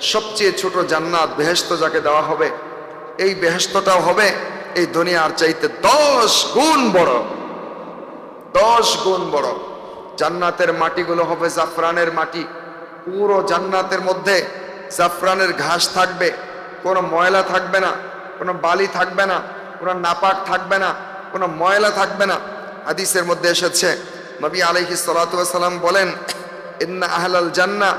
সবচেয়ে ছোট জান্নাত বেহেস্ত যাকে দেওয়া হবে, এই বেহেস্তটাও হবে এই দুনিয়ার চাইতে দশ গুণ বড়। দশ গুণ বড়। জান্নাতের মাটিগুলো হবে জাফরানের মাটি। পুরো জান্নাতের মধ্যে জাফরানের ঘাস থাকবে। কোনো ময়লা থাকবে না, কোনো বালি থাকবে না, কোনো নাপাক থাকবে না, কোনো ময়লা থাকবে না। হাদিসের মধ্যে এসেছে, নবী আলাইহি সালাম বলেন, ইন্না আহলাল জান্না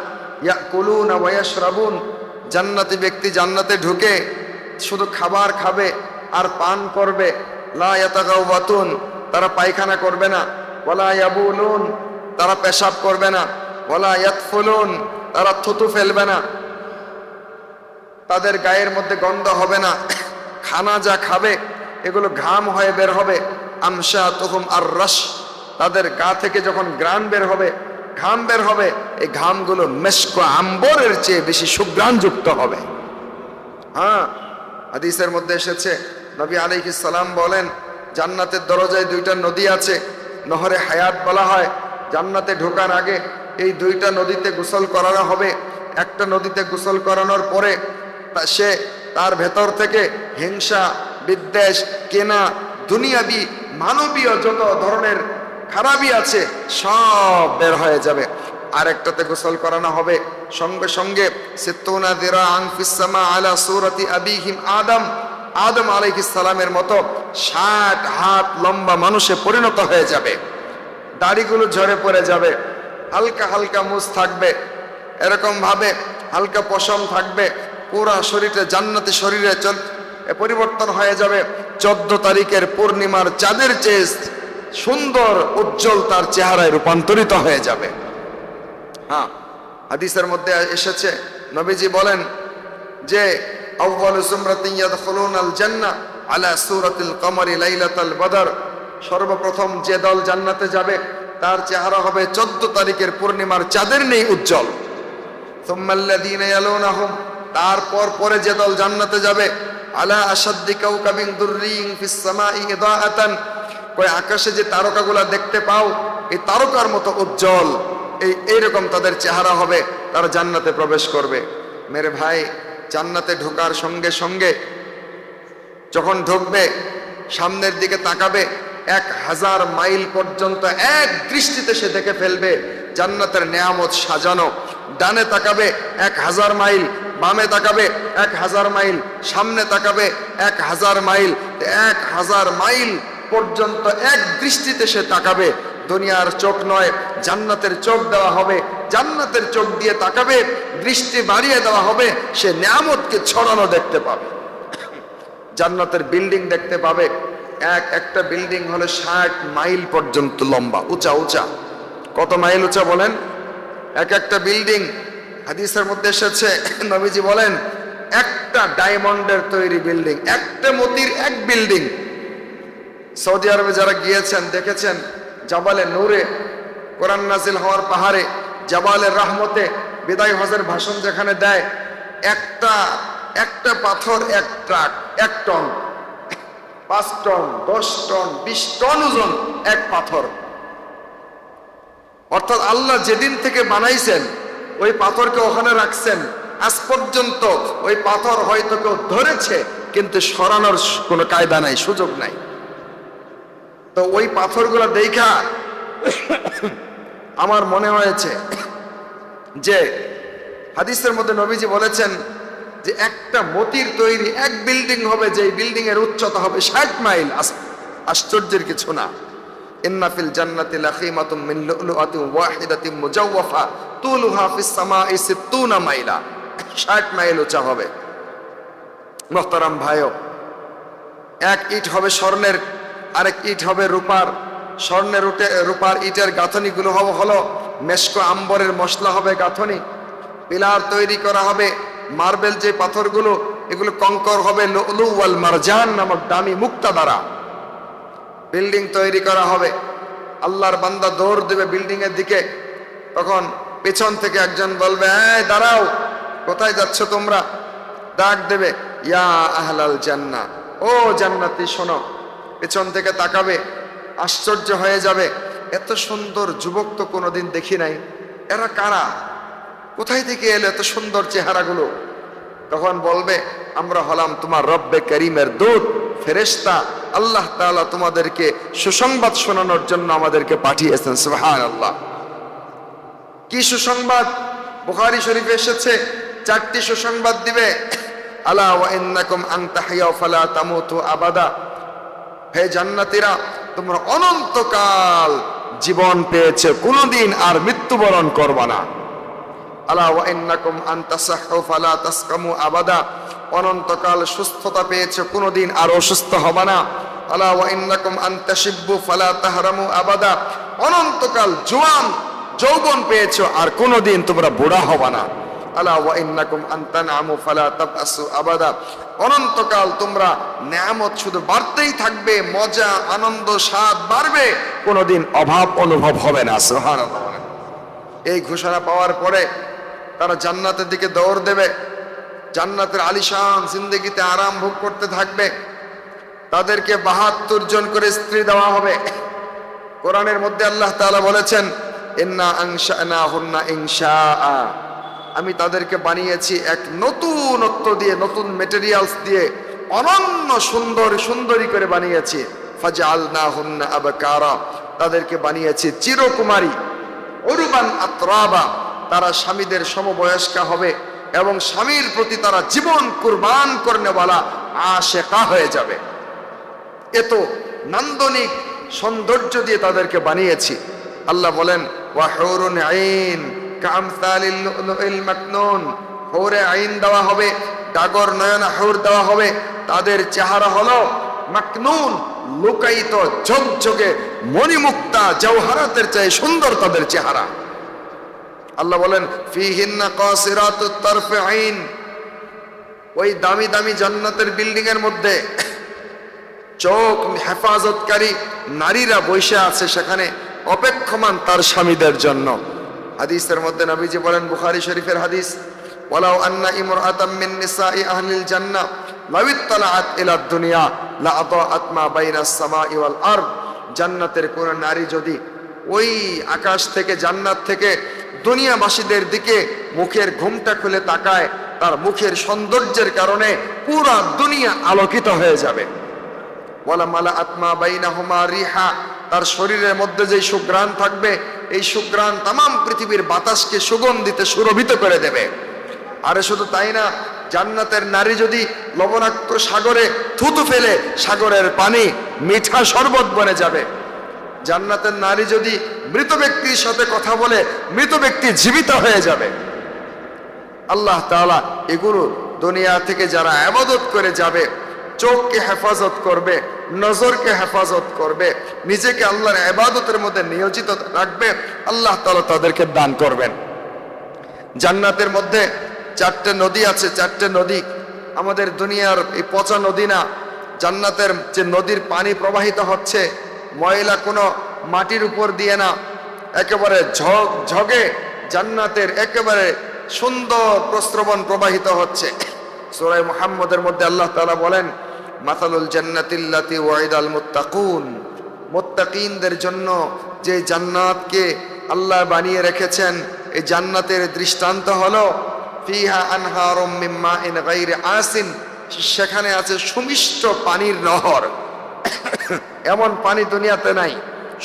ইয়াকুলুন জান্নাতি ব্যক্তি জান্নাতে ঢুকে শুধু খাবার খাবে আর পান করবে। লা তারা পায়খানা করবে না। ওয়ালা ইয়াবুলুন, তারা পেশাব করবে না। ওয়ালা ইয়াতফুলুন, তারা থুতু ফেলবে না। তাদের গায়ের মধ্যে গন্ধ হবে না। খানা যা খাবে, এগুলো ঘাম হয়ে বের হবে। আমসা তহুম আর রস তাদের গা থেকে যখন গ্রান বের হবে ঘাম বের হবে, এই ঘামগুলো মেস্কো আম্বরের চেয়ে বেশি সুগ্রাণযুক্ত হবে। হ্যাঁ হাদিসের মধ্যে এসেছে, নবী আলাইহিস সালাম বলেন, জান্নাতের দরজায় দুইটা নদী আছে, নহরে হায়াত বলা হয়, জান্নাতে ঢোকার আগে এই দুইটা নদীতে গোসল করানো হবে। একটা নদীতে গোসল করানোর পরে সে তার ভেতর থেকে হিংসা, বিদ্বেষ, কেনা, দুনিয়াবি, মানবীয় যত ধরনের খারাপই আছে, সব বের হয়ে যাবে। আরেকটাতে গোসল করানো হবে। সঙ্গে সঙ্গে, সিত্তুনা দিরা আংফিসামা আলা সুরতি আবিহিম আদম। আদম আলাইহিস সালামের মতো ষাট হাত লম্বা মানুষে পরিণত হয়ে যাবে। দাড়িগুলো ঝরে পড়ে যাবে। হালকা হালকা মুছ থাকবে। এরকম ভাবে হালকা পশম থাকবে। পুরা শরীরে জান্নাতি শরীরে পরিবর্তন হয়ে যাবে। চোদ্দ তারিখের পূর্ণিমার চাঁদের চেয়ে সুন্দর, উজ্জ্বল তার চেহারায় রূপান্তরিত হয়ে যাবে। হ্যাঁ হাদিসের মধ্যে এসেছে, নবীজি বলেন যে আউয়ালু সুমরাতিন ইয়াদখুলুনাল জান্নাহ আলা সূরাতিল কমরি লাইলাতাল বদর। সর্বপ্রথম যে দল জান্নাতে যাবে, তার চেহারা হবে 14 তারিখের পূর্ণিমার চাঁদের নেই উজ্জ্বল। তারপর পরে যে দল জান্নাতে যাবে, আলা আসাদ্দি কাউকাবিন দুররিন ফিস ইদাআতান কই আকাশে যে তারকাগুলা দেখতে পাও, এই তারকার মতো উজ্জ্বল, এই এইরকম তাদের চেহারা হবে, তারা জান্নাতে প্রবেশ করবে। মেরে ভাই, জান্নাতে ঢোকার সঙ্গে সঙ্গে যখন ঢুকবে, সামনের দিকে তাকাবে, এক হাজার মাইল পর্যন্ত এক দৃষ্টিতে সে দেখে ফেলবে, জান্নাতের নেয়ামত সাজানো। ডানে তাকাবে, এক হাজার মাইল, বামে তাকাবে, এক হাজার মাইল, সামনে তাকাবে, এক হাজার মাইল, এক হাজার মাইল পর্যন্ত এক দৃষ্টিতে সে তাকাবে। দুনিয়ার চোখ নয়, জান্নাতের চোখ দেওয়া হবে। জান্নাতের চোখ দিয়ে তাকাবে, দৃষ্টি বাড়িয়ে দেওয়া হবে, সে নিয়ামতকে ছড়ানো দেখতে পাবে। জান্নাতের বিল্ডিং দেখতে পাবে। এক, একটা বিল্ডিং হলো ষাট মাইল পর্যন্ত লম্বা, উঁচা উঁচা। কত মাইল উঁচা বলেন? এক একটা বিল্ডিং, হাদিসের মধ্যে এসেছে, নবীজি বলেন, একটা ডায়মন্ডের তৈরি বিল্ডিং, একটা মতির এক বিল্ডিং। সৌদি আরবে যারা গিয়েছেন, দেখেছেন জাবালে নূরে, কোরআন নাজিল হওয়ার পাহাড়ে, জাবালের রাহমতে বিদায় হজের ভাষণ যেখানে দেয়, একটা একটা পাথর, এক ট্রাক, এক টন, পাঁচ টন, দশ টন, বিশ টন ওজন, এক পাথর। অর্থাৎ আল্লাহ যেদিন থেকে বানাইছেন, ওই পাথরকে ওখানে রাখছেন। আজ পর্যন্ত ওই পাথর হয়তো কেউ ধরেছে, কিন্তু সরানোর কোনো কায়দা নাই, সুযোগ নাই। তো ওই পাথরগুলো দেখা আমার মনে হয়েছে যে হাদিসের মধ্যে নবীজি বলেছেন যে একটা মতির তৈরি এক বিল্ডিং হবে যে বিল্ডিং এর উচ্চতা হবে ষাট মাইল। আশ্চর্যের কিছু না। ইন্নাফিল জান্নাতি লাখিমাতুম মিন লুলুআতিন ওয়াহিদাতিন মুজাওয়াফা, তুলুহা ফিস সামাই সিত্তুনা মাইলা। 60 মাইল উঁচা হবে। মোহতারাম ভাইও, এক ইট হবে স্বর্ণের আরেক ইট হবে রূপার, স্বর্ণের উঠে রূপার ইটের গাঁথনিগুলো হবে, হলো মেশকো আম্বরের মশলা হবে গাঁথনি। পিলার তৈরি করা হবে মার্বেল যে পাথরগুলো, এগুলো কঙ্কর হবে ওয়াল মারজান নামক দামি মুক্তা দ্বারা। বিল্ডিং তৈরি করা হবে। আল্লাহর বান্দা দৌড় দেবে বিল্ডিং এর দিকে। তখন পেছন থেকে একজন বলবে, এই, দাঁড়াও, কোথায় যাচ্ছ তোমরা? ডাক দেবে, ইয়া আহলাল জান্না ও জান্নাতি, শোনো পেছন থেকে তাকাবে, আশ্চর্য হয়ে যাবে, এত সুন্দর যুবক তো কোনোদিন দেখি নাই। এরা কারা? কোথায় থেকে এলো এত সুন্দর চেহারাগুলো? তখন বলবে, আমরা হলাম তোমার রব্বে করিমের দূত, ফেরেশতা। আল্লাহ তাআলা তোমাদেরকে সুসংবাদ শোনানোর জন্য আমাদেরকে পাঠিয়েছেন সুবহান আল্লাহ কি সুসংবাদ? বুখারী শরীফে এসেছে, চারটি সুসংবাদ দিবে। আলা ওয়া ইন্নাকুম ফালা তামুতু আবাদা। হে জান্নাতীরা, তোমরা অনন্তকাল জীবন পেয়েছে, কোনোদিন আর মৃত্যুবরণ করবা না। আবাদা, অনন্তকাল সুস্থতা পেয়েছে, কোনোদিন আর অসুস্থ হবে না। আবাদা, অনন্তকাল জোয়ান, যৌবন পেয়েছ, আর কোনোদিন তোমরা বুড়া হবে না। আলা ওয়া ইন্নাকুম অনন্তকাল তোমরা নিয়ামত শুধু বাড়তেই থাকবে, মজা, আনন্দ, স্বাদ বাড়বে, কোনোদিন অভাব অনুভব হবে না, সুবহানাল্লাহ। এই ঘোষণা পাওয়ার পরে তারা জান্নাতের দিকে দৌড় দেবে, জান্নাতের আলিশান জিন্দগিতে আরাম ভোগ করতে থাকবে। তাদেরকে বাহাত্তর জন করে স্ত্রী দেওয়া হবে। কোরআনের মধ্যে আল্লাহ তাআলা বলেছেন, ইন্না আংশানা হুন্না ইনশা আমি তাদেরকে বানিয়েছি এক নতুনত্ব দিয়ে, নতুন মেটেরিয়ালস দিয়ে অনন্য সুন্দর, সুন্দরী করে বানিয়েছি। ফাজআলনা হুন্না আবকারা। তাদেরকে বানিয়েছি চিরকুমারী। অরুবান আত্রাবা। তারা স্বামীদের সমবয়স্কা হবে এবং স্বামীর প্রতি তারা জীবন কুরবান করনেওয়ালা আশেকা হয়ে যাবে। এত নান্দনিক সৌন্দর্য দিয়ে তাদেরকে বানিয়েছি। আল্লাহ বলেন ওয়াহুরুন আইন। হৌরে আইন দেওয়া হবে, ডাগর নয়ন হৌর দেওয়া হবে, তাদের চেহারা হলো মাকনুন, লুকায়িত ঝকঝকে মণিমুক্তা জওহারাতের চেয়ে সুন্দর তাদের চেহারা। আল্লাহ বলেন, ফিহিন্না কাসিরাতুত তারফে আইন ওই দামি দামি জান্নাতের বিল্ডিং এর মধ্যে চোখ হেফাজতকারী নারীরা বসে আছে সেখানে, অপেক্ষমান তার স্বামীদের জন্য। হাদিসের মধ্যে নবীজি বলেন বুখারি শরীফের হাদিস, ওয়ালাউ আন্না ইমরাতাম মিন নিসাই আহলিল জান্নাহ লাউ ইত্তালাআত ইলা দুনিয়া লা আতাআত মা বাইনাস সামাই ওয়াল আরদ। জান্নাতের কোন নারী যদি ওই আকাশ থেকে, জান্নাত থেকে দুনিয়াবাসীদের দিকে মুখের ঘুমটা খুলে তাকায়, তার মুখের সৌন্দর্যের কারণে পুরা দুনিয়া আলোকিত হয়ে যাবে। ওয়ালা মালা আত্মা বাইনা বাইনাহুমা রিহা, তার শরীরের মধ্যে যে সুগ্রাণ থাকবে এই সুগ্রাণ তামাম পৃথিবীর বাতাসকে সুগন্ধিতে সুরভিত করে দেবে। আরে শুধু তাই না, জান্নাতের নারী যদি লবণাক্ত সাগরে থুতু ফেলে সাগরের পানি মিঠা শরবত বনে যাবে। জান্নাতের নারী যদি মৃত ব্যক্তির সাথে কথা বলে, মৃত ব্যক্তি জীবিত হয়ে যাবে। আল্লাহ তাআলা এগুলো দুনিয়া থেকে যারা আবাদত করে যাবে, চোখকে হেফাজত করবে নজরকে হেফাজত করবে, নিজেকে আল্লাহর আবাদতের মধ্যে নিয়োজিত রাখবে, আল্লাহ তালা তাদেরকে দান করবেন। জান্নাতের মধ্যে চারটে নদী আছে, চারটে নদী আমাদের দুনিয়ার এই পচা নদী না, জান্নাতের যে নদীর পানি প্রবাহিত হচ্ছে, ময়লা কোনো মাটির উপর দিয়ে না, একেবারে ঝগ, ঝগে জান্নাতের একেবারে সুন্দর প্রস্রবণ প্রবাহিত হচ্ছে। সোরাই মোহাম্মদের মধ্যে আল্লাহ তালা বলেন মাতালুল জান্নাতিল্লাতি ওয়াইদাল মুত্তাকুন। মুত্তাকিনদের জন্য যে জান্নাতকে আল্লাহ বানিয়ে রেখেছেন, এই জান্নাতের দৃষ্টান্ত হলো ফিহা আনহারুম মিন মাইন গায়রি আসিন সেখানে আছে সুমিষ্ট পানির নহর। এমন পানি দুনিয়াতে নাই,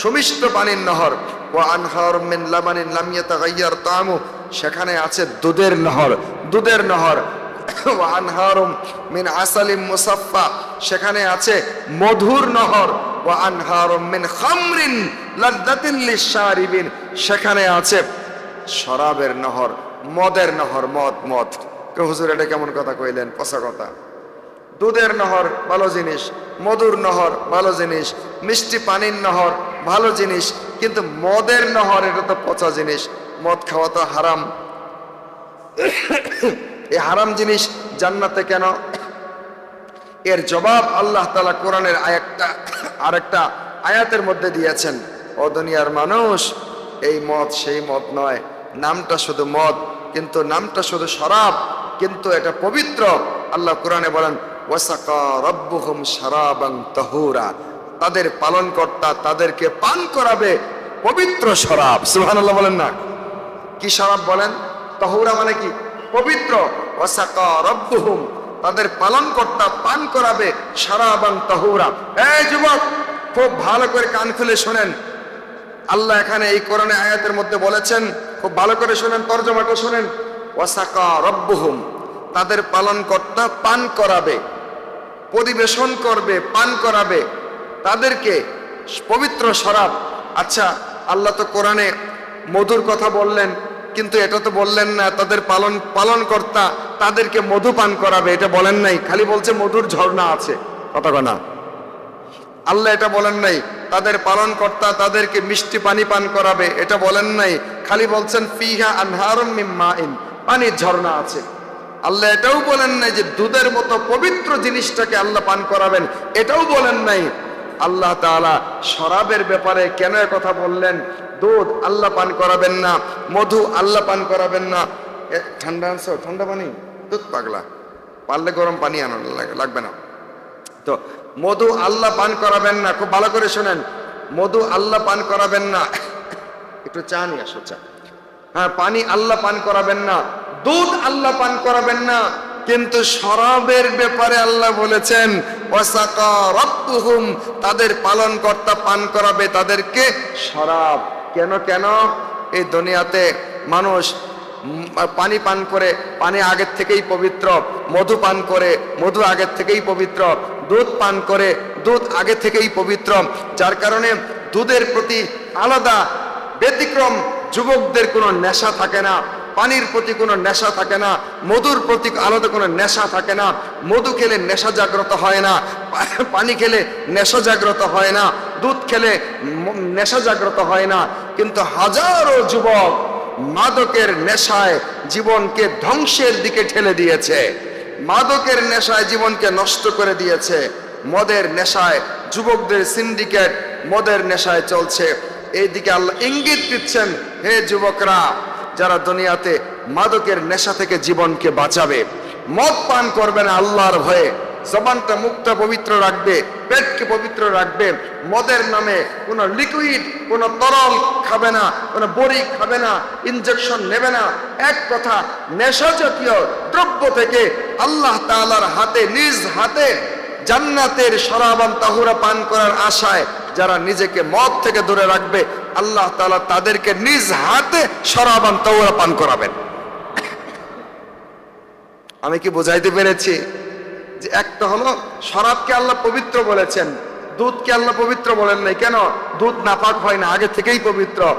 সুমিষ্ট পানির নহর। ও আনহার মিন লাবানিন লাম ইয়াতাগাইয়ার তামু সেখানে আছে দুধের নহর দুধের নহর। মিন আসালিম মুসাফফা। সেখানে আছে মধুর নহর। ও মিন খামরিন সেখানে আছে শরাবের নহর, মদের নহর, মদ মদ। কে হুজুর, এটা কেমন কথা কইলেন? পচা কথা। দুধের নহর, ভালো জিনিস। মধুর নহর, ভালো জিনিস। মিষ্টি পানির নহর, ভালো জিনিস। কিন্তু মদের নহর, এটা তো পচা জিনিস। মদ খাওয়া তো হারাম। এই হারাম জিনিস জান্নাতে কেন? এর জবাব আল্লাহ তালা কোরআনের আরেকটা আরেকটা আয়াতের মধ্যে দিয়েছেন। ও দুনিয়ার মানুষ, এই মদ সেই মদ নয়। নামটা শুধু মদ, কিন্তু নামটা শুধু শরাব, কিন্তু এটা পবিত্র। আল্লাহ কোরআনে বলেন, ওয়াসাকা রব্বুহুম শারাবান তাহুরা। তাদের পালনকর্তা তাদেরকে পান করাবে পবিত্র শরাব। সুবহানাল্লাহ বলেন না। কি শরাব বলেন? তহুরা মানে কি? পবিত্র। ওয়াসাকা রব্বুহুম। তাদের পালনকর্তা পান করাবে সারাবান তাহুরা। এই যুবক, খুব ভালো করে কান খুলে শোনেন। আল্লাহ এখানে এই কোরআনে আয়াতের মধ্যে বলেছেন, খুব ভালো করে শোনেন, তর্জমাটা শোনেন। ওয়াসাকা রব্বুহুম। তাদের পালনকর্তা পান করাবে, পরিবেশন করবে, পান করাবে। তাদেরকে পবিত্র শরাব। আচ্ছা আল্লাহ তো কোরআনে মধুর কথা বললেন। কিন্তু এটা তো বললেন না, তাদের পালন, পালনকর্তা তাদেরকে মধু পান করাবে, এটা বলেন নাই, খালি বলছে মধুর ঝর্ণা আছে, কথা না। আল্লাহ এটা বলেন নাই, তাদের পালন কর্তা তাদেরকে মিষ্টি পানি পান করাবে, এটা বলেন নাই, খালি বলছেন, ফিহা আনহারুম পানির ঝর্ণা আছে। আল্লাহ এটাও বলেন নাই যে দুধের মতো পবিত্র জিনিসটাকে আল্লাহ পান করাবেন, এটাও বলেন নাই। আল্লাহ তাআলা শরাবের ব্যাপারে কেন কথা বললেন? দুধ আল্লাহ পান করাবেন না, মধু আল্লাহ পান করাবেন না। ঠান্ডা আনছো? ঠান্ডা পানি? দুধ পাগলা। পারলে গরম পানি লাগে- লাগবে না। তো, মধু আল্লাহ পান করাবেন না, খুব ভালো করে শোনেন। মধু আল্লাহ পান করাবেন না। একটু চা নিয়ে আসো, চা। হ্যাঁ পানি আল্লাহ পান করাবেন না, দুধ আল্লাহ পান করাবেন না, কিন্তু শরাবের ব্যাপারে আল্লাহ বলেছেন তাদের পালনকর্তা পান করাবে তাদেরকে শরাব। কেন কেন? এই দুনিয়াতে মানুষ পানি পান করে, পানি আগের থেকেই পবিত্র, মধু পান করে, মধু আগের থেকেই পবিত্র, দুধ পান করে, দুধ আগে থেকেই পবিত্র। যার কারণে দুধের প্রতি আলাদা ব্যতিক্রম যুবকদের কোনো নেশা থাকে না। পানির প্রতি কোনো নেশা থাকে না, মধুর প্রতি আলাদা কোনো নেশা থাকে না, মধু খেলে নেশা জাগ্রত হয় না, পানি খেলে নেশা জাগ্রত হয় না, দুধ খেলে নেশা জাগ্রত হয় না। কিন্তু হাজারো যুবক মাদকের নেশায় জীবনকে ধ্বংসের দিকে ঠেলে দিয়েছে। মাদকের নেশায় জীবনকে নষ্ট করে দিয়েছে। মদের নেশায় যুবকদের সিন্ডিকেট মদের নেশায় চলছে। এইদিকে আল্লাহ ইঙ্গিত দিচ্ছেন, হে যুবকরা যারা দুনিয়াতে মাদকের নেশা থেকে জীবনকে বাঁচাবে, মদ পান করবে না আল্লাহর ভয়ে, জবানটা মুক্ত পবিত্র রাখবে, পেটকে পবিত্র রাখবে, মদের নামে কোনো লিকুইড কোনো তরল খাবে না, কোনো বড়ি খাবে না ইনজেকশন নেবে না। এক কথা, নেশা জাতীয় দ্রব্য থেকে আল্লাহ তালার হাতে, নিজ হাতে জান্নাতের শরাবান তাহুরা পান করার আশায় যারা নিজেকে মদ থেকে দূরে রাখবে, আল্লাহ তালা তাদেরকে নিজ হাতে শরাবান তাহুরা পান করাবেন। আমি কি বোঝাইতে পেরেছি যে একটা হলো, শরাবকে আল্লাহ পবিত্র বলেছেন, দুধকে আল্লাহ পবিত্র বলেন নাই কেন? দুধ নাপাক হয় না, আগে থেকেই পবিত্র।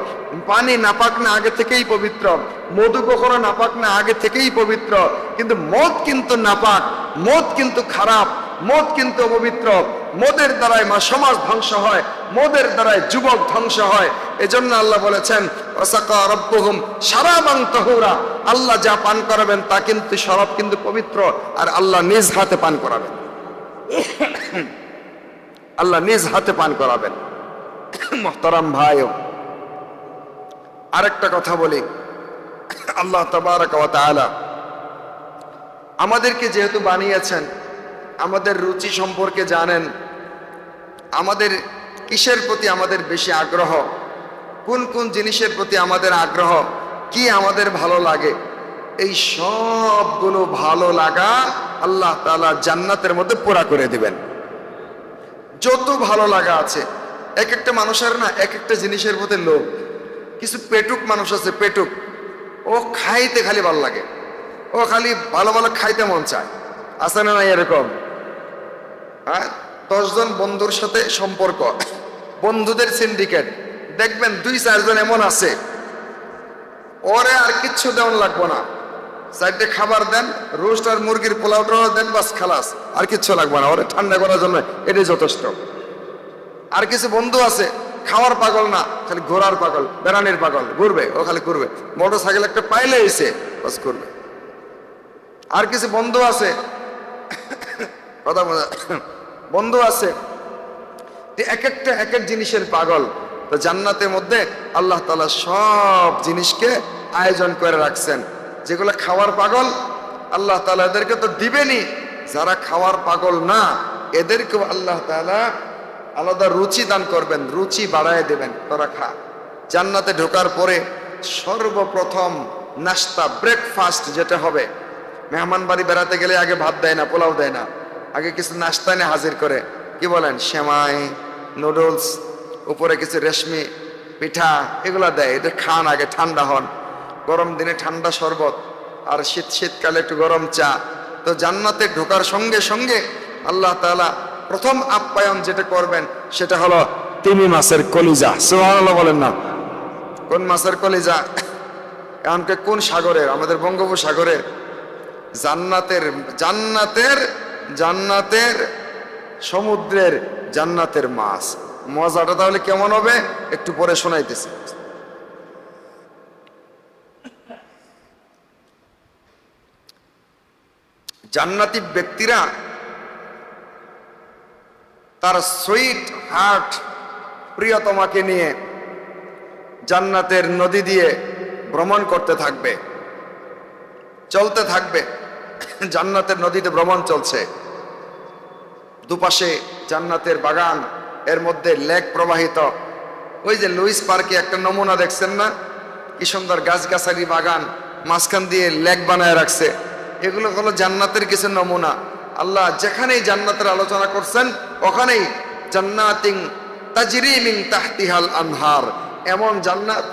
পানি নাপাক না, আগে থেকেই পবিত্র। মধু কখনো নাপাক না, আগে থেকেই পবিত্র। কিন্তু মদ কিন্তু নাপাক, মদ কিন্তু খারাপ। মদ কিন্তু অপবিত্র। মদের দ্বারাই মা সমাজ ধ্বংস হয়, মদের দ্বারাই যুবক ধ্বংস হয়। এজন্য আল্লাহ বলেছেন রব্বুহুম তাহুরা। আল্লাহ যা পান করাবেন, তা কিন্তু শরাব কিন্তু পবিত্র, আর আল্লাহ নিজ হাতে পান করাবেন। আল্লাহ নিজ হাতে পান করাবেন। মোহতারাম ভাই আরেকটা কথা বলি। আল্লাহ তাবারাক আমাদেরকে যেহেতু বানিয়েছেন আমাদের রুচি সম্পর্কে জানেন, আমাদের কিসের প্রতি আমাদের বেশি আগ্রহ? কোন কোন জিনিসের প্রতি আমাদের আগ্রহ? কি আমাদের ভালো লাগে? এই সবগুলো ভালো লাগা আল্লাহ তাআলা জান্নাতের মধ্যে পোড়া করে দিবেন। যত ভালো লাগা আছে এক একটা মানুষের না এক একটা জিনিসের প্রতি লোভ। কিছু পেটুক মানুষ আছে, পেটুক। ও খাইতে খালি ভালো লাগে। ও খালি ভালো ভালো খাইতে মন চায়। না না এরকম? হ্যাঁ? দশজন বন্ধুর সাথে সম্পর্ক। বন্ধুদের সিন্ডিকেট দেখবেন দুই, চারজন এমন আছে। ওরে আর কিচ্ছু দেওয়ান লাগবো না। চারটে খাবার দেন, রোস্ট আর মুরগির পোলাওটাও দেন, বাস খালাস। আর কিচ্ছু লাগবে না, ওরে ঠান্ডা করার জন্য এটাই যথেষ্ট। আর কিছু বন্ধু আছে, খাওয়ার পাগল না, খালি ঘোরার পাগল, বেড়ানির পাগল, ঘুরবে, ও খালি ঘুরবে। মোটর সাইকেল একটা পাইলে এসে, বাস করবে আর কিছু বন্ধু আছে কথা বোঝা বন্ধু আছে এক একটা এক এক জিনিসের পাগল, তো জান্নাতের মধ্যে আল্লাহ তালা সব জিনিসকে আয়োজন করে রাখছেন। যেগুলো খাওয়ার পাগল, আল্লাহ তালা এদেরকে তো দিবেনই। যারা খাওয়ার পাগল না, এদেরকেও আল্লাহ তালা আলাদা রুচি দান করবেন, রুচি বাড়ায় দেবেন। তোরা খা। জান্নাতে ঢোকার পরে সর্বপ্রথম নাস্তা ব্রেকফাস্ট যেটা হবে মেহমান বাড়ি বেড়াতে গেলে আগে ভাত দেয় না, পোলাও দেয় না। আগে কিছু নাস্তা এনে হাজির করে। কি বলেন? সেমাই, নুডলস, উপরে কিছু রেশমি, পিঠা, এগুলা দেয়। এটা খান আগে ঠান্ডা হন। গরম দিনে ঠান্ডা শরবত। আর শীত শীতকালে একটু গরম চা। তো জান্নাতে ঢোকার সঙ্গে সঙ্গে আল্লাহ তাআলা প্রথম আপ্যায়ন যেটা করবেন, সেটা হলো তিমি মাছের কলিজা। সুবহানাল্লাহ বলেন না। কোন মাছের কলিজা? এমনকি কোন সাগরের? আমাদের বঙ্গোপসাগরের। জান্নাতের জান্নাতের জান্নাতের, সমুদ্রের জান্নাতের মাছ। মজাটা তাহলে কেমন হবে? একটু পরে শোনাইতেছি। জান্নাতি ব্যক্তিরা তার সুইট হার্ট প্রিয়তমাকে নিয়ে জান্নাতের নদী দিয়ে ভ্রমণ করতে থাকবে, চলতে থাকবে। জান্নাতের নদীতে ভ্রমণ চলছে। দুপাশে জান্নাতের বাগান, এর মধ্যে লেক প্রবাহিত। ওই যে লুইস পার্কে একটা নমুনা দেখছেন না? কি সুন্দর গাছগাছালি বাগান, মাঝখান দিয়ে লেক বানায় রাখছে। এগুলো হলো জান্নাতের কিছু নমুনা। আল্লাহ যেখানেই জান্নাতের আলোচনা করছেন, ওখানেই জান্নাতিং তাজরিমিং তাহতিহাল আনহার, এমন জান্নাত,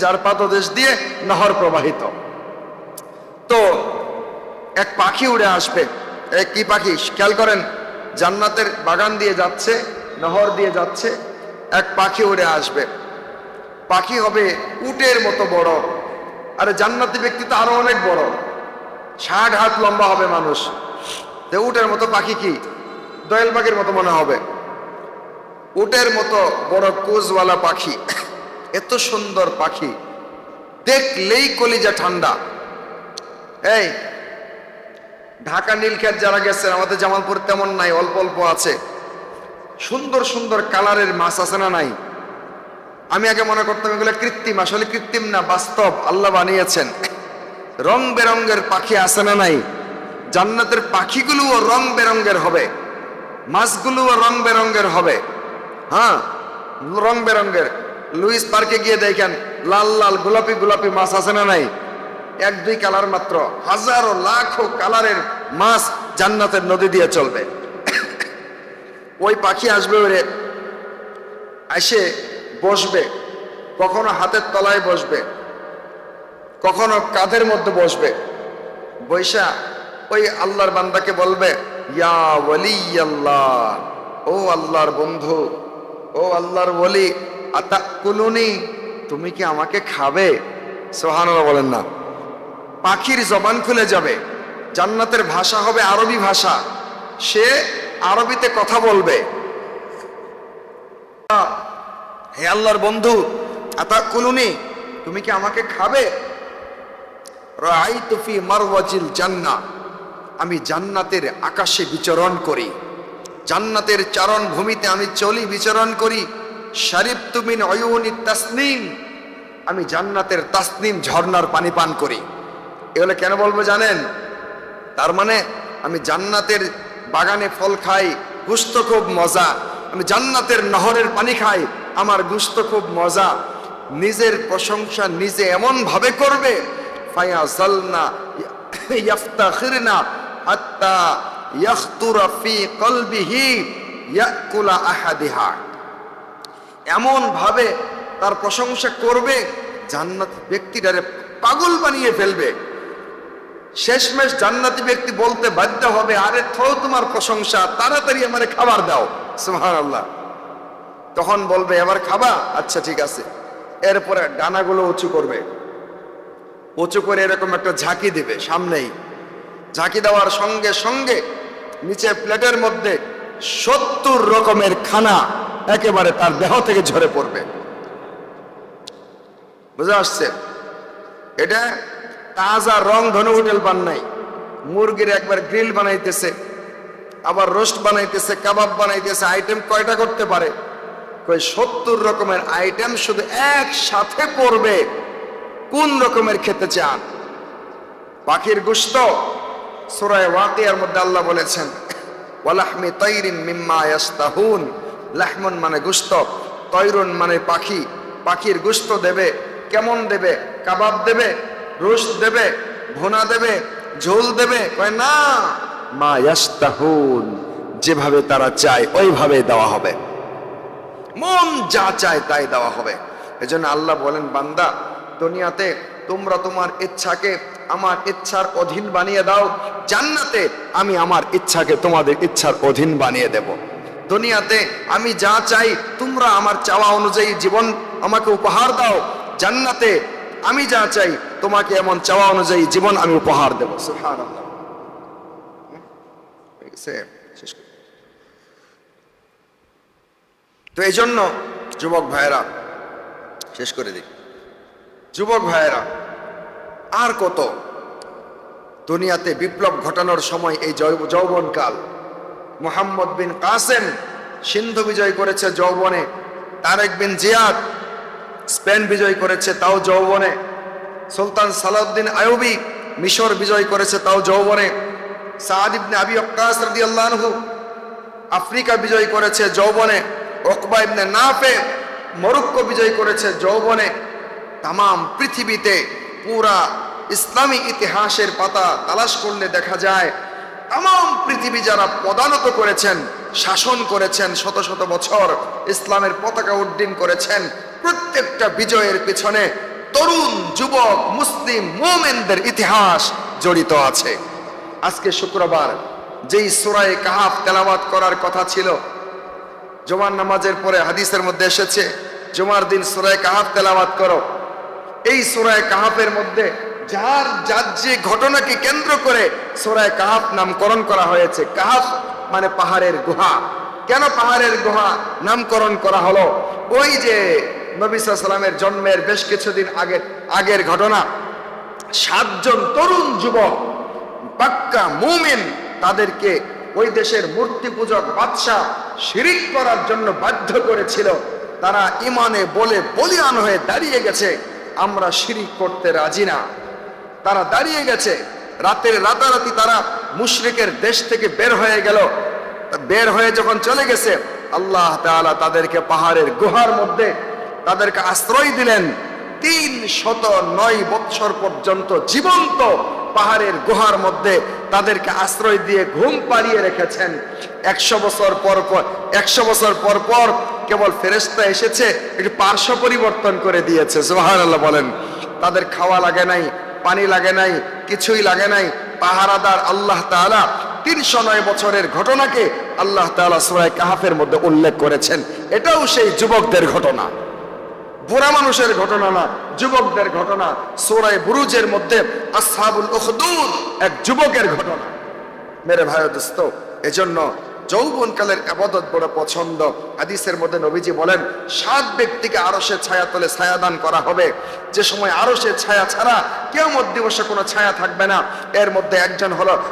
যার পাদদেশ দিয়ে নহর প্রবাহিত। তো এক পাখি উড়ে আসবে। এক কি পাখি? খেয়াল করেন, জান্নাতের বাগান দিয়ে যাচ্ছে, নহর দিয়ে যাচ্ছে, এক পাখি উড়ে আসবে। পাখি হবে উটের মতো বড়। আরে জান্নাতি ব্যক্তি তো আরও অনেক বড়। ষাট হাত লম্বা হবে মানুষ। তো উটের মতো পাখি কি? দয়াল পাখির মতো মনে হবে। উটের মতো বড় কোজওয়ালা পাখি। এত সুন্দর পাখি। দেখলেই কলিজা ঠান্ডা। এই ঢাকা নীলক্ষেত যারা গেছেন, আমাদের জামালপুর তেমন নাই, অল্প অল্প আছে। সুন্দর সুন্দর কালারের মাছ আছে না নাই? আমি আগে মনে করতাম এগুলো কৃত্রিম, আসলে কৃত্রিম না, বাস্তব, আল্লাহ বানিয়েছেন। রং বেরঙ্গের পাখি আছে না নাই? জান্নাতের পাখিগুলোও রং বেরঙ্গের হবে। মাছগুলোও রং বেরঙ্গের হবে। হ্যাঁ রং বেরঙ্গের লুইস পার্কে গিয়ে দেখেন, লাল লাল গোলাপি গোলাপি মাছ আছে না নাই? এক দুই কালার মাত্র। হাজারো, লাখো কালারের মাছ জান্নাতের নদী দিয়ে চলবে। ওই পাখি আসবে ওরে, এসে বসবে, কখনো হাতের তলায় বসবে, কখনো কাঁধের মধ্যে বসবে। বৈশা ওই আল্লাহর বান্দাকে বলবে, ইয়া ওয়ালি আল্লাহ ও আল্লাহর বন্ধু, ও আল্লাহর বলি আতা কুলুনি তুমি কি আমাকে খাবে? সোহানুল্লাহ বলেন না। পাখির জবান খুলে যাবে। জান্নাতের ভাষা হবে আরবি ভাষা। সে আরবিতে কথা বলবে। হে আল্লাহর বন্ধু আতা কুলুনি তুমি কি আমাকে খাবে? রাআইতু ফি মারওয়াজিল জান্না। আমি জান্নাতের আকাশে বিচরণ করি। জান্নাতের চারণ ভূমিতে আমি চলি, বিচরণ করি। শারিফ তুমিন অয়ুনি তাসনিম। আমি জান্নাতের তাসনিম ঝর্ণার পানি পান করি। এগুলো কেন বলব জানেন? তার মানে আমি জান্নাতের বাগানে ফল খাই, গুস্ত খুব মজা। আমি জান্নাতের নহরের পানি খাই, আমার গুস্ত খুব মজা। নিজের প্রশংসা নিজে এমন ভাবে করবে এমন ভাবে তার প্রশংসা করবে, জান্নাত ব্যক্তিটারে পাগল বানিয়ে ফেলবে। শেষমেশ জান্নাতি ব্যক্তি বলতে বাধ্য হবে, আরে থো তোমার প্রশংসা, তাড়াতাড়ি আমারে খাবার দাও। সুহান আল্লাহ তখন বলবে, এবার খাবা? আচ্ছা ঠিক আছে। এরপরে ডানাগুলো উঁচু করবে। উঁচু করে এরকম একটা ঝাঁকি দিবে সামনেই। ঝাঁকি দেওয়ার সঙ্গে সঙ্গে নিচে প্লেটের মধ্যে সত্তর রকমের খানা একেবারে তার দেহ থেকে ঝরে পড়বে। বুঝে আসছে? এটা তাজা রং ধনু হোটেল পান নাই মুরগির একবার গ্রিল বানাইতেছে, আবার রোস্ট বানাইতেছে, কাবাব বানাইতেছে, আইটেম কয়টা করতে পারে? কই সত্তর রকমের আইটেম শুধু একসাথে পড়বে। কোন রকমের খেতে চান? পাখির গুস্ত? সুরায় ওয়াকিয়ার মধ্যে আল্লাহ বলেছেন, ওয়ালাহমি তৈরিন মিম্মা লাহমুন মানে গুস্ত, তৈরুন মানে পাখি। পাখির গুস্ত দেবে, কেমন দেবে, কাবাব দেবে রোস্ট দেবে ভুনা দেবে, ঝোল দেবে, কয় না। মা ইয়াস্তাহুন যেভাবে তারা চায়, ওইভাবে দেওয়া হবে। মন যা চায় তাই দেওয়া হবে। এজন্য আল্লাহ বলেন, বান্দা, দুনিয়াতে তোমরা তোমার ইচ্ছাকে আমার ইচ্ছার অধীন বানিয়ে দাও। জান্নাতে আমি আমার ইচ্ছাকে তোমাদের ইচ্ছার অধীন বানিয়ে দেব। দুনিয়াতে আমি যা চাই, তোমরা আমার চাওয়া অনুযায়ী জীবন আমাকে উপহার দাও। জান্নাতে আমি যা চাই, তোমাকে এমন চাওয়া অনুযায়ী জীবন আমি উপহার দেবো। হয়ে। তো এই জন্য যুবক ভাইয়েরা, শেষ করে দিই। যুবক ভাইয়েরা, আর কত দুনিয়াতে বিপ্লব ঘটানোর সময় এই যৌবনকাল। মোহাম্মদ বিন কাসেম সিন্ধু বিজয় করেছে যৌবনে। তারেক বিন জিয়াদ স্পেন বিজয় করেছে তাও যৌবনে। সুলতান সালাউদ্দিন আয়ুবি মিশর বিজয় করেছে তাও যৌবনে। সাদ ইবনে আবি ওয়াক্কাস রাদিয়াল্লাহু আনহু আফ্রিকা বিজয় করেছে যৌবনে। ওকবা ইবনে নাফে মরক্কো বিজয় করেছে যৌবনে। তাম পৃথিবীতে পুরা ইসলামী ইতিহাসের পাতা তালাশ করলে দেখা যায় তাম পৃথিবী যারা পদানত করেছেন, শাসন করেছেন, শত শত বছর ইসলামের পতাকা উড্ডীন করেছেন প্রত্যেকটা বিজয়ের পিছনে তরুণ যুবক, মুসলিম, মোমেনদের ইতিহাস জড়িত আছে। আজকে শুক্রবার, যেই সুরায় কাহাফ তেলাওয়াত করার কথা ছিল, জুমার নামাজের পরে হাদিসের মধ্যে এসেছে, জুমার দিন সুরায় কাহাফ তেলাওয়াত করো। এই সুরায় কাহাফের মধ্যে যার যার যে ঘটনাকে কেন্দ্র করে সুরায় কাহাফ নামকরণ করা হয়েছে, কাহাফ মানে পাহাড়ের গুহা। কেন পাহাড়ের গুহা নামকরণ করা হলো? ওই যে নবী সাল্লামের জন্মের বেশ কিছুদিন আগের আগের ঘটনা, সাতজন তরুণ যুবক পাক্কা মুমিন, তাদেরকে ওই দেশের মূর্তি পূজক বাদশাহ শিরিক করার জন্য বাধ্য করেছিল। তারা ইমানে বলে বলিয়ান হয়ে দাঁড়িয়ে গেছে, আমরা শিরিক করতে রাজি না। তারা দাঁড়িয়ে গেছে, রাতের রাতারাতি তারা মুশরিকের দেশ থেকে বের হয়ে গেল। বের হয়ে যখন চলে গেছে, আল্লাহ তাদেরকে পাহাড়ের গুহার মধ্যে তাদেরকে আশ্রয় দিলেন। তিন শত নয় বৎসর পর্যন্ত জীবন্ত পাহাড়ের গুহার মধ্যে তাদেরকে আশ্রয় দিয়ে ঘুম পাড়িয়ে রেখেছেন। একশো বছর পর পর, একশো বছর পর পর কেবল ফেরেস্তা এসেছে, একটু পার্শ্ব পরিবর্তন করে দিয়েছে জোহার আল্লাহ বলেন। তাদের খাওয়া লাগে নাই, পানি লাগে নাই, কিছুই লাগে নাই। পাহারাদার আল্লাহ তাআলা তিনশো নয় বছরের ঘটনাকে আল্লাহ তাআলা সুরায় কাহাফের মধ্যে উল্লেখ করেছেন। এটাও সেই যুবকদের ঘটনা। বুড়া মানুষের ঘটনা না, যুবকদের ঘটনা। সোরাই বুরুজের মধ্যে আসহাবুল উখদুদ এক যুবকের ঘটনা। মেরে ভাই দোস্ত, এজন্য যৌবনকালের আবাদত বড় পছন্দ। হাদিসের মধ্যে নবীজি বলেন, সাত ব্যক্তিকে আরশের ছায়া তলে ছায়াদান করা হবে। যে সময় আরশের ছায়া ছাড়া কেমন দিবসে কোনো ছায়া থাকবে না। এর মধ্যে একজন হলো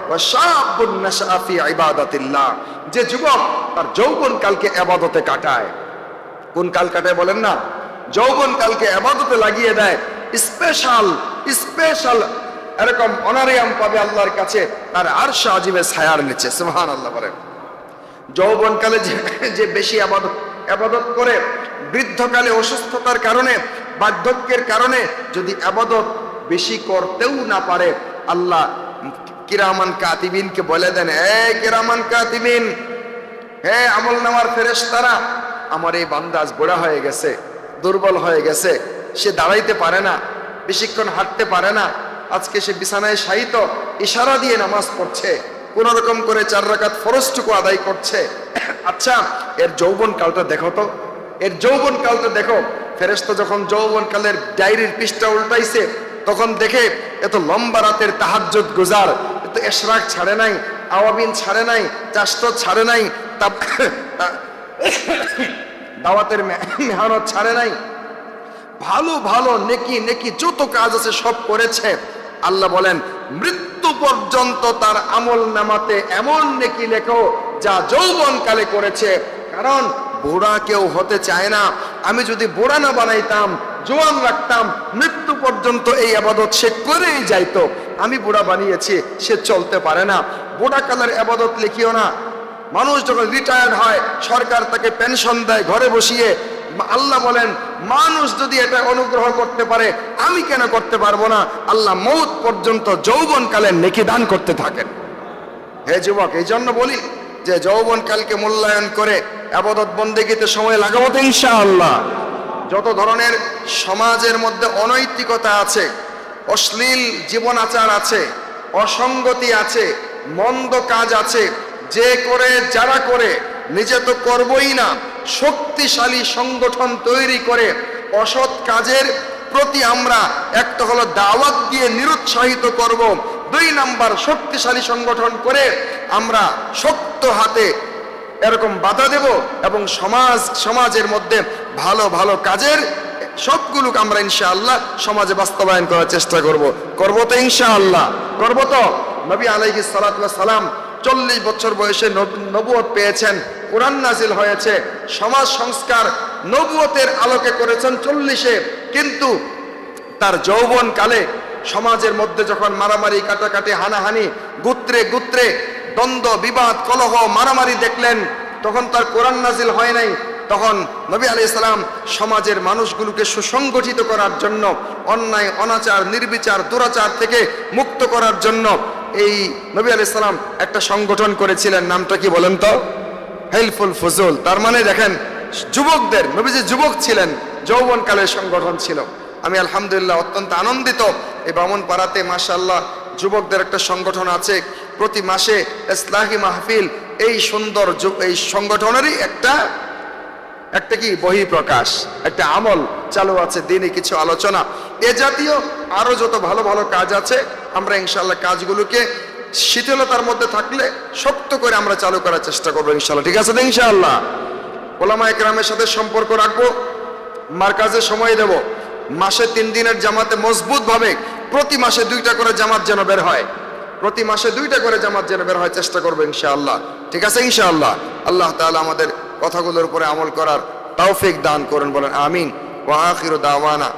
ইবাদাতিল্লাহ। যে যুবক তার যৌবনকালকে আবাদতে কাটায়। কোন কাল কাটায় বলেন না? যৌবন কালকে আবাদতে লাগিয়ে দেয়। স্পেশাল স্পেশাল এরকম অনারিয়াম পাবে আল্লাহর কাছে, তার আর আজিবে ছায়ার নিচে সুবহান আল্লাহ বলেন। যৌবন কালে যে যে বেশি আবাদত আবাদত করে বৃদ্ধকালে অসুস্থতার কারণে, বার্ধক্যের কারণে যদি আবাদত বেশি করতেও না পারে, আল্লাহ কিরামান কাতিবিনকে বলে দেন, এ কিরামান কাতিবিন, হে আমল নামার ফেরেশতারা, আমার এই বান্দাজ বুড়া হয়ে গেছে। দুর্বল হয়ে গেছে। সে দাঁড়াইতে পারে না, বেশিক্ষণ হাঁটতে পারে না। আজকে সে বিছানায় শায়িত, ইশারা দিয়ে নামাজ পড়ছে। কোন রকম করে চার রাকাত ফরজটুকু আদায় করছে। আচ্ছা এর যৌবন কালটা দেখো তো। এর যৌবন কালটা দেখো। ফেরেশতা যখন যৌবন কালের ডায়েরির পৃষ্ঠা উল্টাইছে, তখন দেখে এত লম্বা রাতের তাহাজ্জুদ গুজার। এত এশরাক ছাড়ে নাই, আওয়াবিন ছাড়ে নাই, চাষ্ট ছাড়ে নাই তা- দাওয়াতের মেহনত ছাড়ে নাই। ভালো ভালো, নেকি নেকি যত কাজ আছে সব করেছে। আল্লাহ বলেন, মৃত্যু পর্যন্ত তার আমল নামাতে এমন নেকি লেখো যা যৌবন কালে করেছে। কারণ বুড়া কেউ হতে চায় না। আমি যদি বুড়া না বানাইতাম, জোয়ান রাখতাম, মৃত্যু পর্যন্ত এই আবাদত সে করেই যাইতো। আমি বুড়া বানিয়েছি, সে চলতে পারে না। বুড়া কালের আবাদত লিখিও না। মানুষ যখন রিটায়ার্ড হয়, সরকার তাকে পেনশন দেয়, ঘরে বসিয়ে, আল্লাহ বলেন, মানুষ যদি এটা অনুগ্রহ করতে পারে, আমি কেন করতে পারব না? আল্লাহ মৌত পর্যন্ত যৌবনকালে নেকি দান করতে থাকেন। হে যুবক এই জন্য বলি যে যৌবনকালকে মূল্যায়ন করে আবাদত বন্দেগীতে সময় লাগাবো তো ইনশাআল্লাহ। যত ধরনের সমাজের মধ্যে অনৈতিকতা আছে, অশ্লীল জীবন আচার আছে, অসঙ্গতি আছে, মন্দ কাজ আছে যে করে, যারা করে, নিজে তো করবই না, শক্তিশালী সংগঠন তৈরি করে অসৎ কাজের প্রতি আমরা একটা হলো দাওয়াত দিয়ে নিরুৎসাহিত করব। দুই নাম্বার, শক্তিশালী সংগঠন করে আমরা শক্ত হাতে এরকম বাধা দেব এবং সমাজ, সমাজের মধ্যে ভালো ভালো কাজের সবগুলোকে আমরা ইনশাআল্লাহ সমাজে বাস্তবায়ন করার চেষ্টা করব। করব তো ইনশাআল্লাহ। করব তো? নবী আলাইহি সালাম চল্লিশ বছর বয়সে নব- নবুয়ত পেয়েছেন। কোরআন নাজিল হয়েছে। সমাজ সংস্কার নবুয়তের আলোকে করেছেন চল্লিশে। কিন্তু তার যৌবন কালে সমাজের মধ্যে যখন মারামারি, কাটাকাটি, হানাহানি, গুত্রে গুত্রে, দ্বন্দ্ব, বিবাদ, কলহ, মারামারি দেখলেন, তখন তার কোরআন নাজিল হয় নাই। তখন নবী আলি ইসলাম সমাজের মানুষগুলোকে সুসংগঠিত করার জন্য, অন্যায়, অনাচার, নির্বিচার, দুরাচার থেকে মুক্ত করার জন্য এই নবী আলি সালাম একটা সংগঠন করেছিলেন, নামটা কি বলেন তো? হেল্পফুল ফজল। তার মানে দেখেন, যুবকদের নবী যে যুবক ছিলেন, যৌবনকালের সংগঠন ছিল। আমি আলহামদুলিল্লাহ অত্যন্ত আনন্দিত। এই বামন পাড়াতে মাশাল্লাহ যুবকদের একটা সংগঠন আছে। প্রতি মাসে ইসলাহি মাহফিল, এই সুন্দর এই সংগঠনেরই একটা একটা কি বহি প্রকাশ একটা আমল চালু আছে, দিনে কিছু আলোচনা। এ জাতীয় আরও যত ভালো ভালো কাজ আছে আমরা ইনশাল্লাহ কাজগুলোকে শিথিলতার মধ্যে থাকলে শক্ত করে আমরা চালু করার চেষ্টা করব ইনশাল্লাহ ঠিক আছে তো ইনশাআল্লাহ? ওলামা একরামের সাথে সম্পর্ক রাখব, মার্কাজে সময় দেব। মাসে তিন দিনের জামাতে মজবুত ভাবে প্রতি মাসে দুইটা করে জামাত যেন বের হয়। প্রতি মাসে দুইটা করে জামাত যেন বের হয় চেষ্টা করব ইনশাআল্লাহ। ঠিক আছে ইনশাআল্লাহ? আল্লাহ তাআলা আমাদের কথাগুলোর উপরে আমল করার তৌফিক দান করুন বলেন, আমিন। ওয়া আখিরু দাওয়ানা।